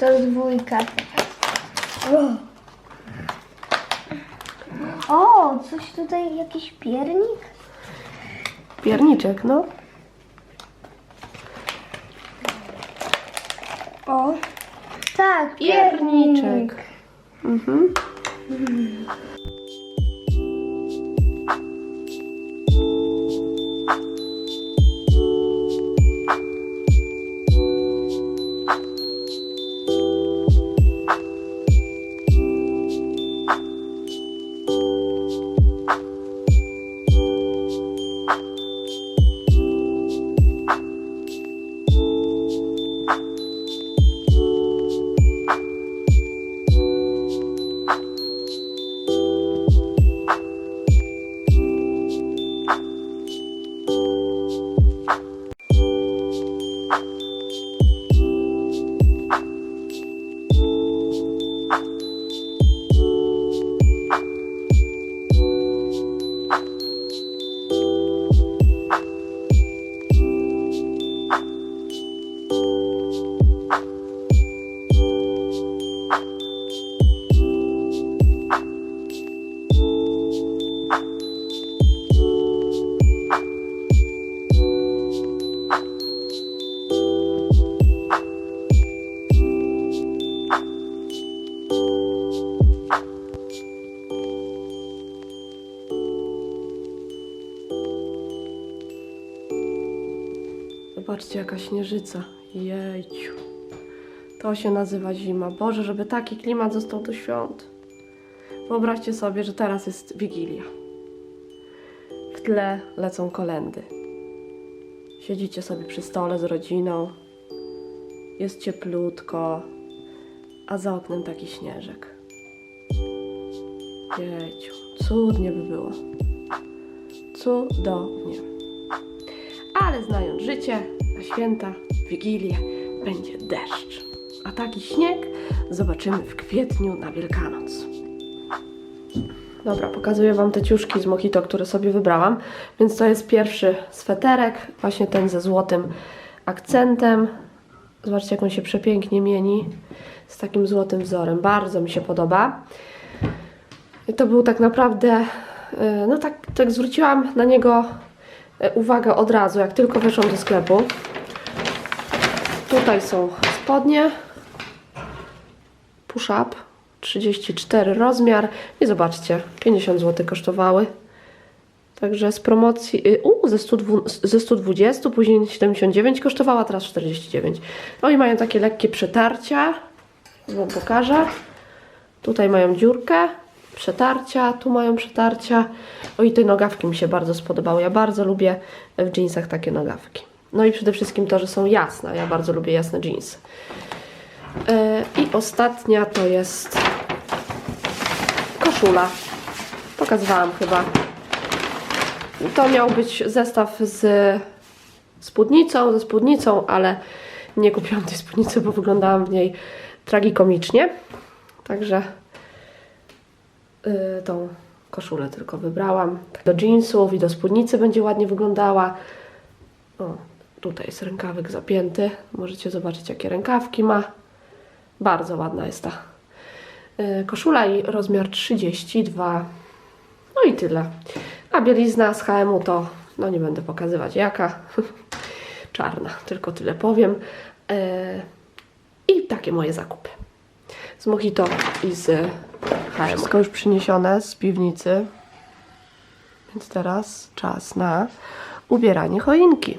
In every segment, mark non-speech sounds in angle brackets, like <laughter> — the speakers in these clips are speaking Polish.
To dwójka. O, coś tutaj, jakiś piernik? Pierniczek, no. O. Tak, Pierniczek. Mhm. Zobaczcie, jaka śnieżyca. Jejciu. To się nazywa zima. Boże, żeby taki klimat został do świąt. Wyobraźcie sobie, że teraz jest Wigilia. W tle lecą kolendy. Siedzicie sobie przy stole z rodziną. Jest cieplutko, a za oknem taki śnieżek. Jejciu, cudnie by było. Cudownie. Ale znając życie, na święta, Wigilię będzie deszcz. A taki śnieg zobaczymy w kwietniu na Wielkanoc. Dobra, pokazuję Wam te ciuszki z Mojito, które sobie wybrałam. Więc to jest pierwszy sweterek, właśnie ten ze złotym akcentem. Zobaczcie, jak on się przepięknie mieni z takim złotym wzorem. Bardzo mi się podoba. I to był tak naprawdę, y, no tak, tak zwróciłam na niego e, uwagę od razu, jak tylko weszłam do sklepu. Tutaj są spodnie. Push up. 34 rozmiar. I zobaczcie, 50 zł kosztowały. Także z promocji, y, u, ze, 102, ze 120, później 79 kosztowała, teraz 49. No i mają takie lekkie przetarcia. Wam pokażę. Tutaj mają dziurkę, przetarcia, tu mają przetarcia. O i te nogawki mi się bardzo spodobały. Ja bardzo lubię w jeansach takie nogawki. No i przede wszystkim to, że są jasne. Ja bardzo lubię jasne jeansy. Yy, I ostatnia to jest koszula. Pokazywałam chyba. To miał być zestaw z spódnicą, ze spódnicą, ale nie kupiłam tej spódnicy, bo wyglądałam w niej tragikomicznie. Także y, tą koszulę tylko wybrałam. Do jeansów i do spódnicy będzie ładnie wyglądała. O, tutaj jest rękawek zapięty. Możecie zobaczyć, jakie rękawki ma. Bardzo ładna jest ta y, koszula i rozmiar 32. No i tyle. A bielizna z HM-u to, no nie będę pokazywać jaka. <laughs> Czarna, tylko tyle powiem. Y, I takie moje zakupy. Z Mojito i z HM. Wszystko już przyniesione z piwnicy. Więc teraz czas na ubieranie choinki.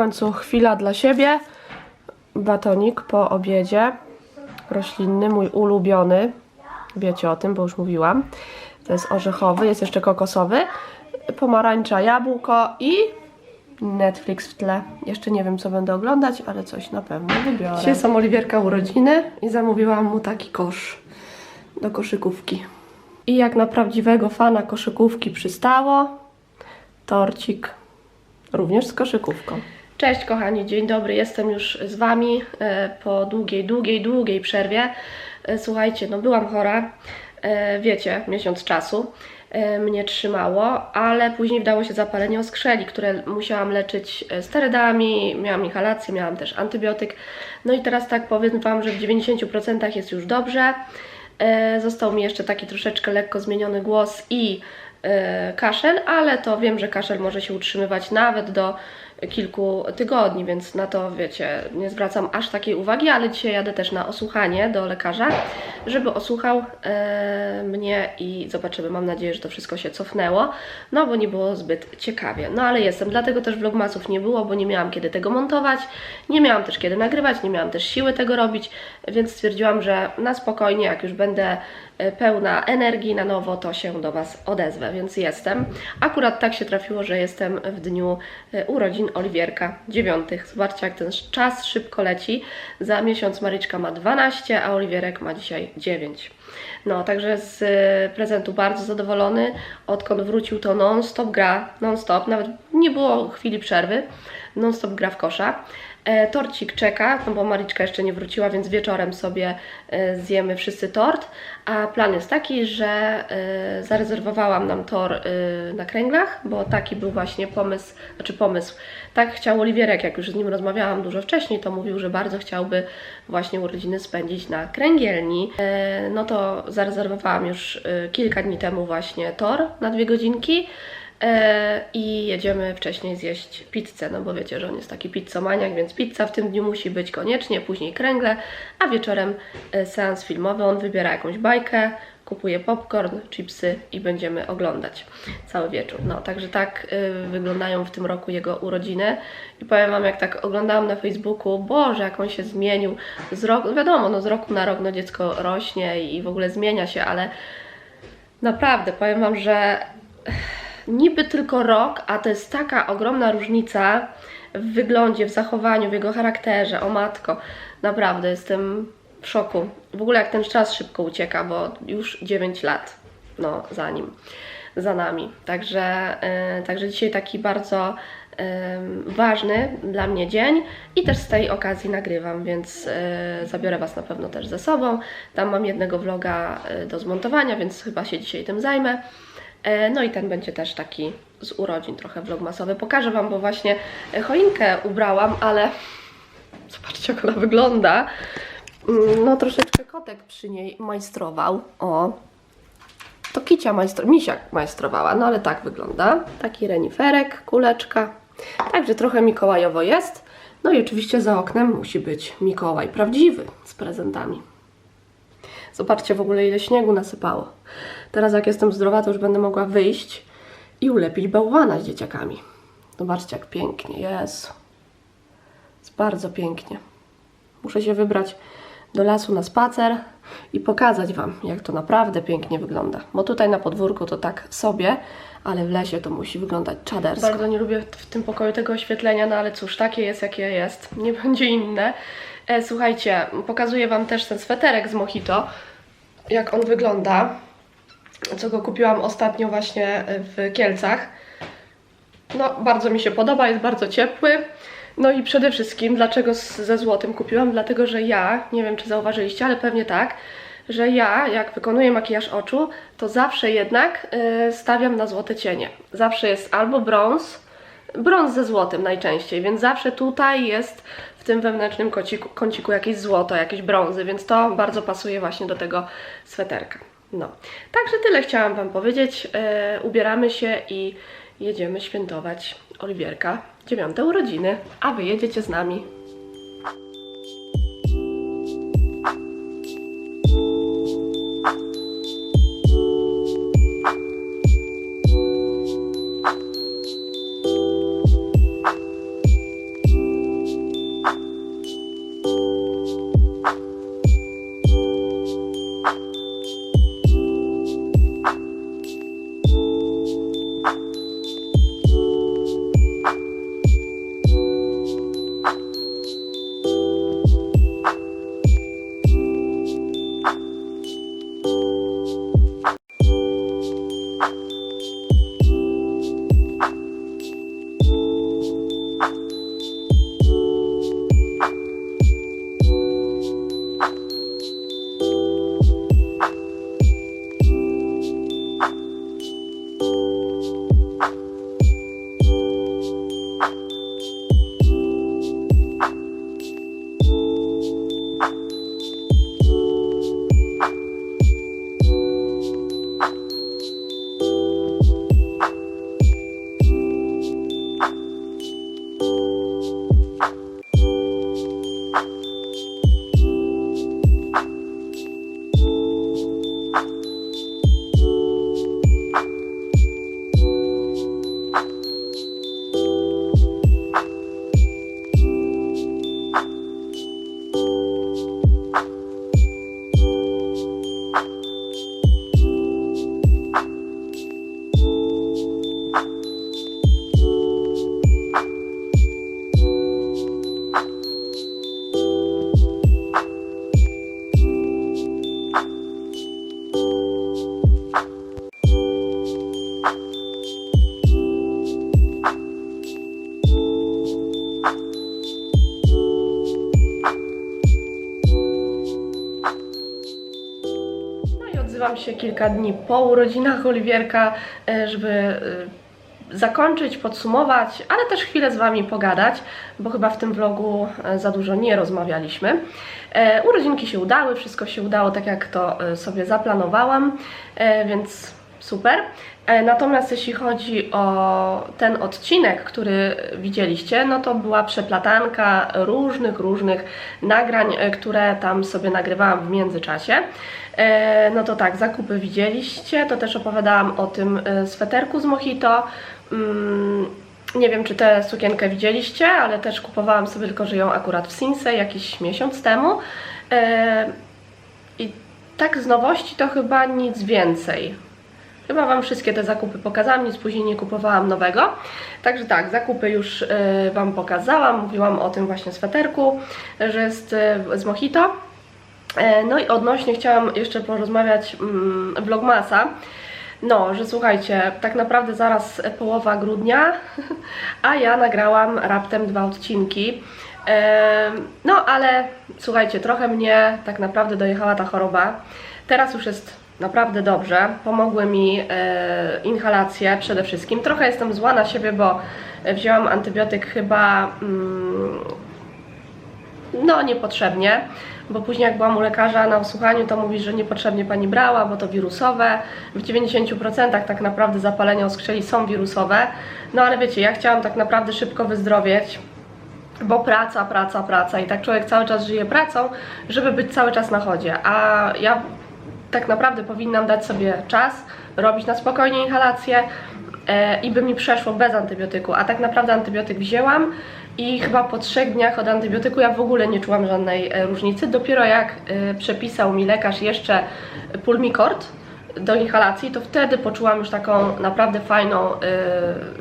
Końcu chwila dla siebie. Batonik po obiedzie. Roślinny, mój ulubiony. Wiecie o tym, bo już mówiłam. To jest orzechowy, jest jeszcze kokosowy. Pomarańcza, jabłko i Netflix w tle. Jeszcze nie wiem, co będę oglądać, ale coś na pewno wybiorę. Dzisiaj są Oliwierka urodziny i zamówiłam mu taki kosz do koszykówki. I jak na prawdziwego fana koszykówki przystało, torcik również z koszykówką. Cześć kochani, dzień dobry, jestem już z Wami e, po długiej, długiej, długiej przerwie. E, Słuchajcie, no byłam chora, e, wiecie, miesiąc czasu mnie trzymało, ale później wdało się zapalenie oskrzeli, które musiałam leczyć sterydami, miałam inhalację, miałam też antybiotyk. No i teraz tak powiem Wam, że w 90% jest już dobrze. Został mi jeszcze taki troszeczkę lekko zmieniony głos i kaszel, ale to wiem, że kaszel może się utrzymywać nawet do kilku tygodni, więc na to wiecie, nie zwracam aż takiej uwagi, ale dzisiaj jadę też na osłuchanie do lekarza, żeby osłuchał e, mnie i zobaczymy. Mam nadzieję, że to wszystko się cofnęło, no bo nie było zbyt ciekawie. No ale jestem, dlatego też vlogmasów nie było, bo nie miałam kiedy tego montować, nie miałam też kiedy nagrywać, nie miałam też siły tego robić, więc stwierdziłam, że na spokojnie, jak już będę e, pełna energii na nowo, to się do Was odezwę, więc jestem. Akurat tak się trafiło, że jestem w dniu e, urodzin Oliwierka, dziewiątych. Zobaczcie, jak ten czas szybko leci. Za miesiąc Maryczka ma 12, a Oliwierek ma dzisiaj 9. No, także z e, prezentu bardzo zadowolony. Odkąd wrócił, to non-stop gra, non-stop, nawet nie było chwili przerwy. Non-stop gra w kosza. E, torcik czeka, no bo Mariczka jeszcze nie wróciła, więc wieczorem sobie e, zjemy wszyscy tort. A plan jest taki, że e, zarezerwowałam nam tor na kręglach, bo taki był właśnie pomysł, znaczy pomysł. Tak chciał Oliwierek, jak już z nim rozmawiałam dużo wcześniej, to mówił, że bardzo chciałby właśnie urodziny spędzić na kręgielni. No to zarezerwowałam już kilka dni temu właśnie tor na dwie godzinki. E, i jedziemy wcześniej zjeść pizzę, no bo wiecie, że on jest taki pizzomaniak, więc pizza w tym dniu musi być koniecznie, później kręgle, a wieczorem e, seans filmowy, on wybiera jakąś bajkę, kupuje popcorn, chipsy i będziemy oglądać cały wieczór. No, także tak y, wyglądają w tym roku jego urodziny. I powiem Wam, jak tak oglądałam na Facebooku, Boże, jak on się zmienił. Z roku, wiadomo, no z roku na rok no dziecko rośnie i w ogóle zmienia się, ale naprawdę powiem Wam, że niby tylko rok, a to jest taka ogromna różnica w wyglądzie, w zachowaniu, w jego charakterze. O matko, naprawdę jestem w szoku. W ogóle jak ten czas szybko ucieka, bo już 9 lat no, za nim, za nami. Także, e, także dzisiaj taki bardzo e, ważny dla mnie dzień i też z tej okazji nagrywam, więc e, zabiorę Was na pewno też ze sobą. Tam mam jednego vloga e, do zmontowania, więc chyba się dzisiaj tym zajmę. E, No i ten będzie też taki z urodzin, trochę vlogmasowy. Pokażę Wam, bo właśnie e, choinkę ubrałam, ale zobaczcie jak ona wygląda. Mm, No troszeczkę kotek przy niej majstrował. O, to kicia majstro, misiak majstrowała, no ale tak wygląda. Taki reniferek, kuleczka. Także trochę mikołajowo jest. No i oczywiście za oknem musi być Mikołaj prawdziwy z prezentami. Zobaczcie w ogóle ile śniegu nasypało. Teraz jak jestem zdrowa, to już będę mogła wyjść i ulepić bałwana z dzieciakami. Zobaczcie jak pięknie jest. Jest bardzo pięknie. Muszę się wybrać do lasu na spacer i pokazać Wam, jak to naprawdę pięknie wygląda. Bo tutaj na podwórku to tak sobie, ale w lesie to musi wyglądać czadersko. Bardzo nie lubię w tym pokoju tego oświetlenia, no ale cóż, takie jest jakie jest. Nie będzie inne. E, słuchajcie, pokazuję Wam też ten sweterek z Mojito, jak on wygląda, co go kupiłam ostatnio właśnie w Kielcach. No, bardzo mi się podoba, jest bardzo ciepły. No i przede wszystkim, dlaczego ze złotym kupiłam? Dlatego, że ja, nie wiem czy zauważyliście, ale pewnie tak, że ja, jak wykonuję makijaż oczu, to zawsze jednak y, stawiam na złote cienie. Zawsze jest albo brąz, brąz ze złotem najczęściej, więc zawsze tutaj jest w tym wewnętrznym kąciku, kąciku jakieś złoto, jakieś brązy, więc to bardzo pasuje właśnie do tego sweterka. No, także tyle chciałam Wam powiedzieć. E, ubieramy się i jedziemy świętować Oliwierka, dziewiąte urodziny, a Wy jedziecie z nami. Się kilka dni po urodzinach Oliwierka, e, żeby e, zakończyć, podsumować, ale też chwilę z Wami pogadać, bo chyba w tym vlogu e, za dużo nie rozmawialiśmy. Urodzinki się udały, wszystko się udało tak jak to sobie zaplanowałam, więc super. Natomiast jeśli chodzi o ten odcinek, który widzieliście, no to była przeplatanka różnych, różnych nagrań, które tam sobie nagrywałam w międzyczasie. E, No to tak, zakupy widzieliście, to też opowiadałam o tym e, sweterku z Mojito. Mm, Nie wiem, czy tę sukienkę widzieliście, ale też kupowałam sobie, tylko że ją akurat w Sinsei jakiś miesiąc temu. E, I tak z nowości to chyba nic więcej. Chyba Wam wszystkie te zakupy pokazałam, nic później nie kupowałam nowego. Także tak, zakupy już Wam pokazałam, mówiłam o tym właśnie sweterku, że jest z Mojito. E, no i odnośnie chciałam jeszcze porozmawiać mm, vlogmasa. No, że słuchajcie, tak naprawdę zaraz połowa grudnia, <laughs> a ja nagrałam raptem dwa odcinki. E, No, ale słuchajcie, trochę mnie tak naprawdę dojechała ta choroba. Teraz już jest naprawdę dobrze. Pomogły mi e, inhalacje przede wszystkim. Trochę jestem zła na siebie, bo wzięłam antybiotyk chyba mm, no niepotrzebnie, bo później jak byłam u lekarza na osłuchaniu, to mówi, że niepotrzebnie pani brała, bo to wirusowe. W 90% tak naprawdę zapalenia oskrzeli są wirusowe. No ale wiecie, ja chciałam tak naprawdę szybko wyzdrowieć, bo praca, praca, praca i tak człowiek cały czas żyje pracą, żeby być cały czas na chodzie. A ja tak naprawdę powinnam dać sobie czas, robić na spokojnie inhalację e, i by mi przeszło bez antybiotyku. A tak naprawdę antybiotyk wzięłam i chyba po trzech dniach od antybiotyku ja w ogóle nie czułam żadnej e, różnicy. Dopiero jak e, przepisał mi lekarz jeszcze pulmicort do inhalacji, to wtedy poczułam już taką naprawdę fajną e,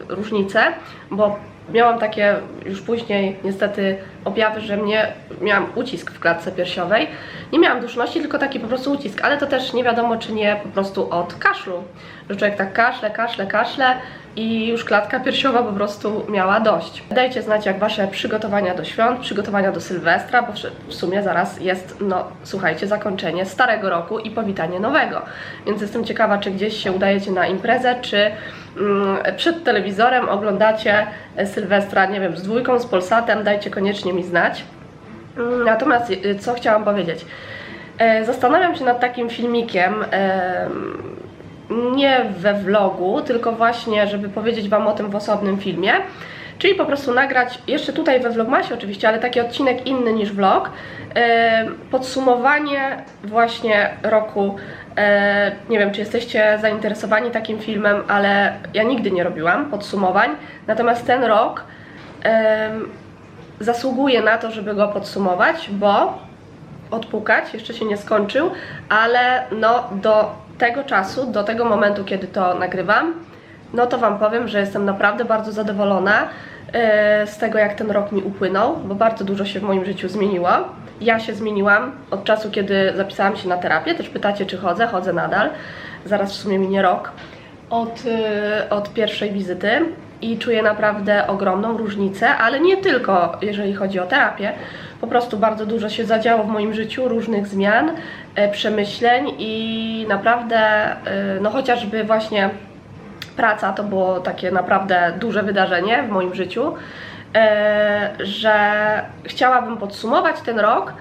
różnicę, bo miałam takie już później niestety objawy, że mnie miałam ucisk w klatce piersiowej. Nie miałam duszności, tylko taki po prostu ucisk, ale to też nie wiadomo czy nie po prostu od kaszlu, że człowiek tak kaszle, kaszle, kaszle i już klatka piersiowa po prostu miała dość. Dajcie znać jak Wasze przygotowania do świąt, przygotowania do Sylwestra, bo w sumie zaraz jest, no słuchajcie, zakończenie starego roku i powitanie nowego. Więc jestem ciekawa, czy gdzieś się udajecie na imprezę, czy mm, przed telewizorem oglądacie Sylwestra, nie wiem, z dwójką, z Polsatem, dajcie koniecznie mi znać. Mm, Natomiast y, co chciałam powiedzieć? E, Zastanawiam się nad takim filmikiem, em, nie we vlogu, tylko właśnie, żeby powiedzieć Wam o tym w osobnym filmie. Czyli po prostu nagrać, jeszcze tutaj we vlogmasie oczywiście, ale taki odcinek inny niż vlog. e, Podsumowanie właśnie roku. E, Nie wiem, czy jesteście zainteresowani takim filmem, ale ja nigdy nie robiłam podsumowań. Natomiast ten rok em, zasługuje na to, żeby go podsumować, bo odpukać, jeszcze się nie skończył, ale no do tego czasu, do tego momentu, kiedy to nagrywam, no to Wam powiem, że jestem naprawdę bardzo zadowolona e, z tego, jak ten rok mi upłynął, bo bardzo dużo się w moim życiu zmieniło. Ja się zmieniłam od czasu, kiedy zapisałam się na terapię. Też pytacie, czy chodzę? Chodzę nadal. Zaraz w sumie minie rok od, e, od pierwszej wizyty i czuję naprawdę ogromną różnicę, ale nie tylko jeżeli chodzi o terapię. Po prostu bardzo dużo się zadziało w moim życiu, różnych zmian, e, przemyśleń i naprawdę, no chociażby właśnie praca to było takie naprawdę duże wydarzenie w moim życiu, e, że chciałabym podsumować ten rok,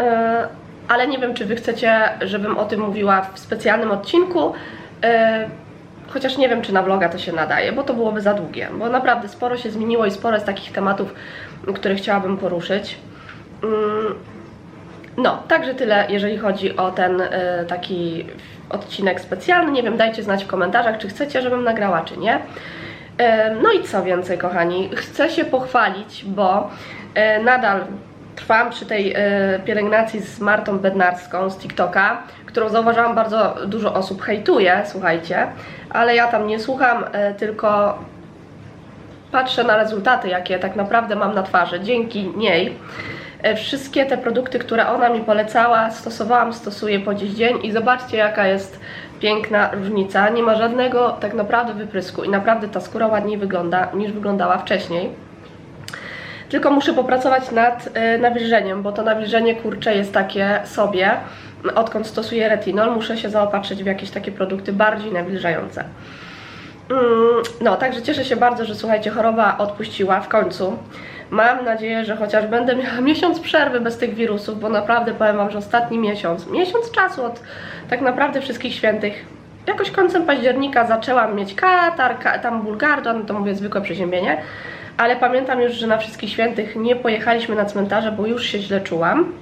e, ale nie wiem, czy Wy chcecie, żebym o tym mówiła w specjalnym odcinku. e, Chociaż nie wiem, czy na vloga to się nadaje, bo to byłoby za długie, bo naprawdę sporo się zmieniło i sporo jest takich tematów, które chciałabym poruszyć. Mm, no, także tyle, jeżeli chodzi o ten taki odcinek specjalny. Nie wiem, dajcie znać w komentarzach, czy chcecie, żebym nagrała, czy nie. No i co więcej, kochani, chcę się pochwalić, bo y, nadal trwam przy tej y, pielęgnacji z Martą Bednarską z TikToka, którą zauważyłam bardzo dużo osób hejtuje, słuchajcie, ale ja tam nie słucham, y, tylko patrzę na rezultaty, jakie tak naprawdę mam na twarzy dzięki niej. E, Wszystkie te produkty, które ona mi polecała, stosowałam, stosuję po dziś dzień i zobaczcie, jaka jest piękna różnica. Nie ma żadnego tak naprawdę wyprysku i naprawdę ta skóra ładniej wygląda niż wyglądała wcześniej. Tylko muszę popracować nad e, nawilżeniem, bo to nawilżenie kurcze jest takie sobie. odkąd stosuję retinol, muszę się zaopatrzyć w jakieś takie produkty bardziej nawilżające. Mm, No, także cieszę się bardzo, że słuchajcie, choroba odpuściła w końcu. Mam nadzieję, że chociaż będę miała <laughs> miesiąc przerwy bez tych wirusów, bo naprawdę powiem Wam, że ostatni miesiąc, miesiąc czasu od tak naprawdę wszystkich świętych, jakoś końcem października zaczęłam mieć katar, ka, tam ból gardła, no to mówię zwykłe przeziębienie, ale pamiętam już, że na wszystkich świętych nie pojechaliśmy na cmentarze, bo już się źle czułam.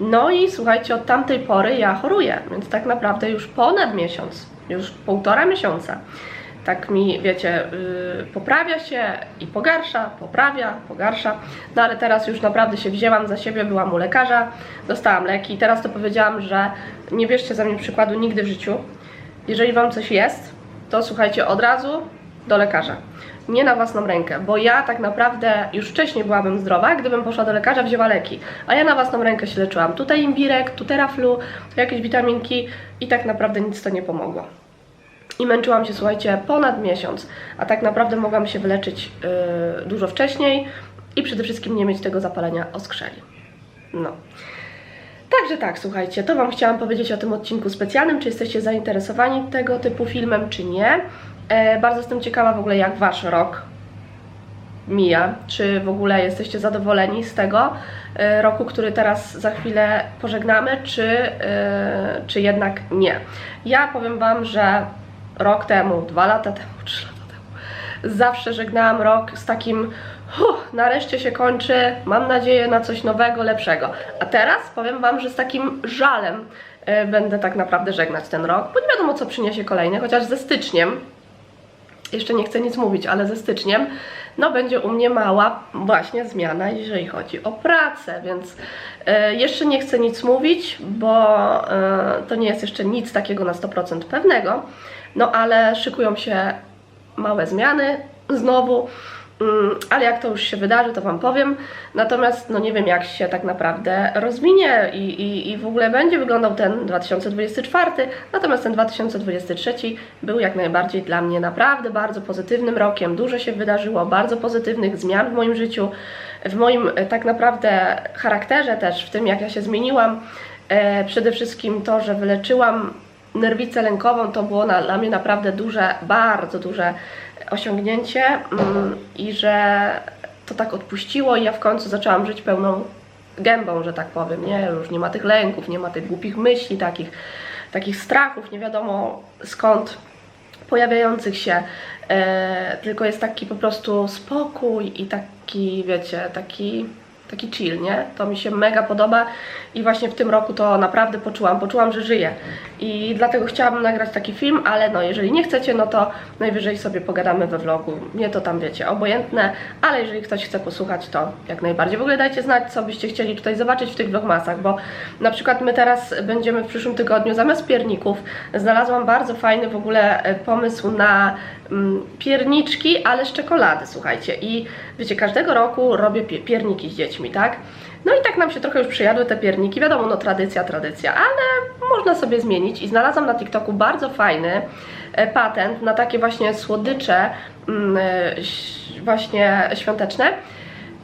No i słuchajcie, od tamtej pory ja choruję, więc tak naprawdę już ponad miesiąc, już półtora miesiąca. Tak mi, wiecie, yy, poprawia się i pogarsza, poprawia, pogarsza. No ale teraz już naprawdę się wzięłam za siebie, byłam u lekarza, dostałam leki. Teraz to powiedziałam, że nie bierzcie za mnie przykładu nigdy w życiu. Jeżeli Wam coś jest, to słuchajcie od razu do lekarza. Nie na własną rękę, bo ja tak naprawdę już wcześniej byłabym zdrowa, gdybym poszła do lekarza, wzięła leki. A ja na własną rękę się leczyłam. Tutaj imbirek, tu teraflu, tu jakieś witaminki i tak naprawdę nic to nie pomogło. I męczyłam się, słuchajcie, ponad miesiąc, a tak naprawdę mogłam się wyleczyć yy, dużo wcześniej i przede wszystkim nie mieć tego zapalenia oskrzeli. No. Także tak, słuchajcie, to Wam chciałam powiedzieć o tym odcinku specjalnym, czy jesteście zainteresowani tego typu filmem, czy nie. E, bardzo jestem ciekawa w ogóle, jak Wasz rok mija, czy w ogóle jesteście zadowoleni z tego e, roku, który teraz za chwilę pożegnamy, czy, e, czy jednak nie. Ja powiem Wam, że rok temu, dwa lata temu, trzy lata temu, zawsze żegnałam rok z takim huh, nareszcie się kończy, mam nadzieję na coś nowego, lepszego. A teraz powiem Wam, że z takim żalem e, będę tak naprawdę żegnać ten rok, bo nie wiadomo co przyniesie kolejny, chociaż ze styczniem jeszcze nie chcę nic mówić, ale ze styczniem, no będzie u mnie mała właśnie zmiana, jeżeli chodzi o pracę, więc e, jeszcze nie chcę nic mówić, bo e, to nie jest jeszcze nic takiego na 100% pewnego, no ale szykują się małe zmiany znowu, ale jak to już się wydarzy, to Wam powiem. Natomiast no nie wiem, jak się tak naprawdę rozwinie i, i, i w ogóle będzie wyglądał ten 2024. Natomiast ten 2023 był jak najbardziej dla mnie naprawdę bardzo pozytywnym rokiem. Dużo się wydarzyło, bardzo pozytywnych zmian w moim życiu, w moim e, tak naprawdę charakterze też, w tym jak ja się zmieniłam. E, przede wszystkim to, że wyleczyłam nerwicę lękową, to było na, dla mnie naprawdę duże, bardzo duże osiągnięcie mm, i że to tak odpuściło i ja w końcu zaczęłam żyć pełną gębą, że tak powiem, nie? Już nie ma tych lęków, nie ma tych głupich myśli, takich, takich strachów, nie wiadomo skąd pojawiających się, e, tylko jest taki po prostu spokój i taki, wiecie, taki taki chill, nie? To mi się mega podoba i właśnie w tym roku to naprawdę poczułam, poczułam, że żyję i dlatego chciałabym nagrać taki film, ale no jeżeli nie chcecie, no to najwyżej sobie pogadamy we vlogu, mnie to tam wiecie, obojętne, ale jeżeli ktoś chce posłuchać, to jak najbardziej. W ogóle dajcie znać, co byście chcieli tutaj zobaczyć w tych vlogmasach, bo na przykład my teraz będziemy w przyszłym tygodniu zamiast pierników, znalazłam bardzo fajny w ogóle e, pomysł na mm, pierniczki, ale z czekolady, słuchajcie. I wiecie, każdego roku robię pie pierniki z dziećmi, tak? No i tak nam się trochę już przyjadły te pierniki. Wiadomo, no tradycja, tradycja, ale można sobie zmienić. I znalazłam na TikToku bardzo fajny e, patent na takie właśnie słodycze mm, e, właśnie świąteczne.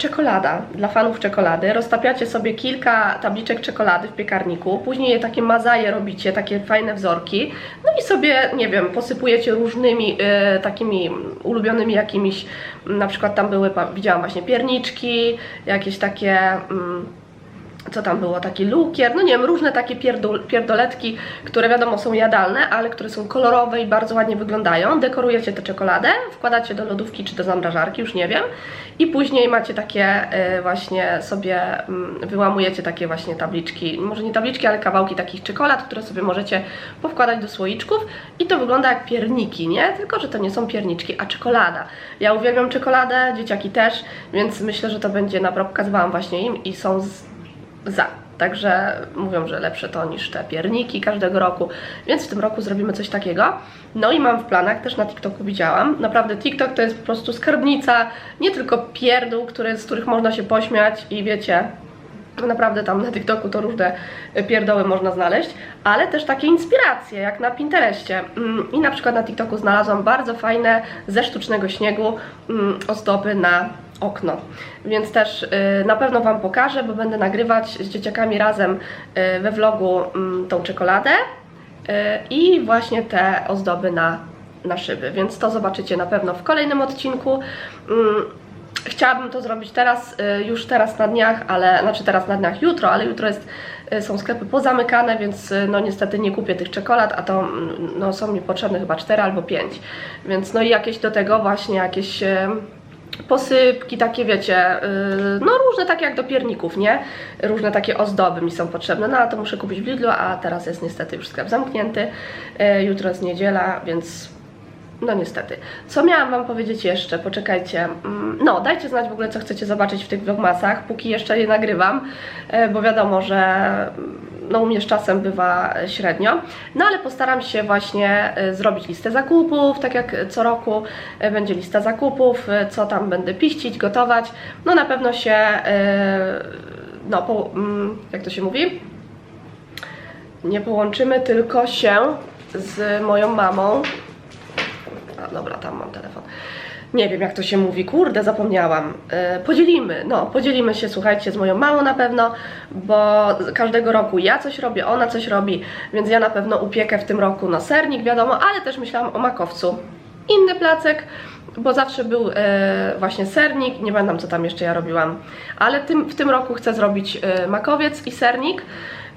Czekolada, dla fanów czekolady. Roztapiacie sobie kilka tabliczek czekolady w piekarniku, później je takie mazaje robicie, takie fajne wzorki, no i sobie, nie wiem, posypujecie różnymi e, takimi ulubionymi jakimiś, m, na przykład tam były, widziałam właśnie pierniczki, jakieś takie... Mm, co tam było, taki lukier, no nie wiem, różne takie pierdol, pierdoletki, które wiadomo są jadalne, ale które są kolorowe i bardzo ładnie wyglądają. Dekorujecie tę czekoladę, wkładacie do lodówki czy do zamrażarki, już nie wiem, i później macie takie y, właśnie sobie, mm, wyłamujecie takie właśnie tabliczki, może nie tabliczki, ale kawałki takich czekolad, które sobie możecie powkładać do słoiczków i to wygląda jak pierniki, nie? Tylko, że to nie są pierniczki, a czekolada. Ja uwielbiam czekoladę, dzieciaki też, więc myślę, że to będzie, naprawdę pokazywałam właśnie im i są za. Także mówią, że lepsze to niż te pierniki każdego roku, więc w tym roku zrobimy coś takiego. No i mam w planach, też na TikToku widziałam. Naprawdę TikTok to jest po prostu skarbnica, nie tylko pierdół, z których można się pośmiać i wiecie, Naprawdę tam na TikToku to różne pierdoły można znaleźć, ale też takie inspiracje, jak na Pinterestie. Mm, I na przykład na TikToku znalazłam bardzo fajne ze sztucznego śniegu mm, ozdoby na okno. Więc też y, na pewno Wam pokażę, bo będę nagrywać z dzieciakami razem y, we vlogu mm, tą czekoladę y, i właśnie te ozdoby na, na szyby. Więc to zobaczycie na pewno w kolejnym odcinku. Mm, Chciałabym to zrobić teraz, już teraz na dniach, ale znaczy teraz na dniach jutro, ale jutro jest, są sklepy pozamykane, więc no niestety nie kupię tych czekolad, a to mm, no, są mi potrzebne chyba 4 albo 5. Więc no i jakieś do tego właśnie jakieś posypki takie wiecie, y, no różne takie jak do pierników, nie? Różne takie ozdoby mi są potrzebne, no a to muszę kupić w Lidlu, a teraz jest niestety już sklep zamknięty. Y, Jutro jest niedziela, więc no niestety. Co miałam Wam powiedzieć jeszcze? Poczekajcie. Mm, No, dajcie znać w ogóle, co chcecie zobaczyć w tych vlogmasach, póki jeszcze je nagrywam, e, bo wiadomo, że no u mnie z czasem bywa średnio. No ale postaram się właśnie e, zrobić listę zakupów, tak jak co roku e, będzie lista zakupów, co tam będę piścić, gotować. No na pewno się, no po, mm, jak to się mówi? Nie połączymy, tylko się z moją mamą dobra, tam mam telefon. Nie wiem, jak to się mówi, kurde, zapomniałam. E, podzielimy, no, podzielimy się, słuchajcie, z moją mamą na pewno, bo każdego roku ja coś robię, ona coś robi, więc ja na pewno upiekę w tym roku no sernik, wiadomo, ale też myślałam o makowcu. Inny placek, bo zawsze był e, właśnie sernik, nie pamiętam co tam jeszcze ja robiłam, ale tym, w tym roku chcę zrobić e, makowiec i sernik.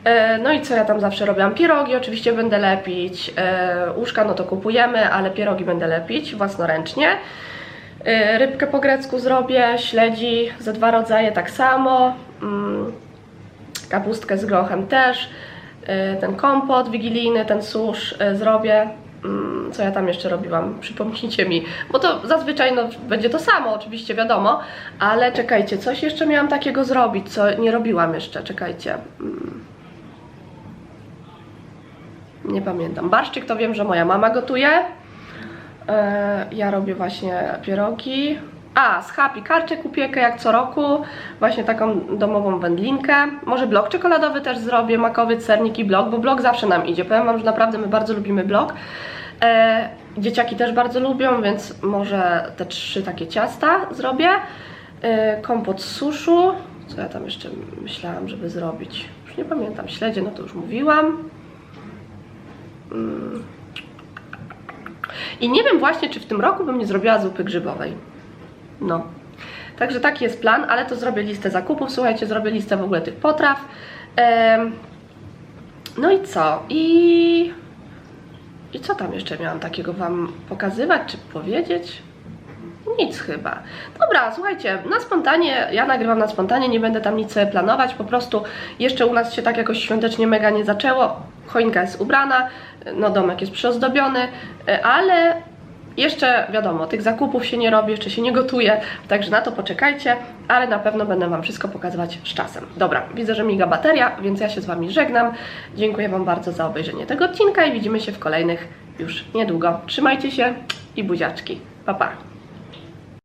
E, No i co ja tam zawsze robiłam? Pierogi oczywiście będę lepić, e, łóżka no to kupujemy, ale pierogi będę lepić własnoręcznie. E, Rybkę po grecku zrobię, śledzi ze dwa rodzaje tak samo, mm, kapustkę z grochem też, ten kompot wigilijny, ten susz zrobię. Mm, Co ja tam jeszcze robiłam? Przypomnijcie mi, bo to zazwyczaj no, będzie to samo, oczywiście wiadomo, ale czekajcie, coś jeszcze miałam takiego zrobić, co nie robiłam jeszcze, czekajcie. Nie pamiętam. Barszczyk to wiem, że moja mama gotuje. E, Ja robię właśnie pierogi. A, z Happy karczek upiekę jak co roku. Właśnie taką domową wędlinkę. Może blok czekoladowy też zrobię, makowiec, sernik i blok, bo blok zawsze nam idzie. Powiem Wam, że naprawdę my bardzo lubimy blok. E, dzieciaki też bardzo lubią, więc może te trzy takie ciasta zrobię. E, kompot suszu. Co ja tam jeszcze myślałam, żeby zrobić? Już nie pamiętam. Śledzie, no to już mówiłam. I nie wiem właśnie, czy w tym roku bym nie zrobiła zupy grzybowej. No. Także taki jest plan, ale to zrobię listę zakupów. Słuchajcie, zrobię listę w ogóle tych potraw. No i co? I... I co tam jeszcze miałam takiego Wam pokazywać, czy powiedzieć? Nic chyba. Dobra, słuchajcie, na spontanie, ja nagrywam na spontanie, nie będę tam nic planować, po prostu jeszcze u nas się tak jakoś świątecznie mega nie zaczęło. Choinka jest ubrana, no domek jest przyozdobiony, e, ale jeszcze wiadomo, tych zakupów się nie robi, jeszcze się nie gotuje, także na to poczekajcie, ale na pewno będę Wam wszystko pokazywać z czasem. Dobra, widzę, że miga bateria, więc ja się z Wami żegnam. Dziękuję Wam bardzo za obejrzenie tego odcinka i widzimy się w kolejnych już niedługo. Trzymajcie się i buziaczki. Pa, pa.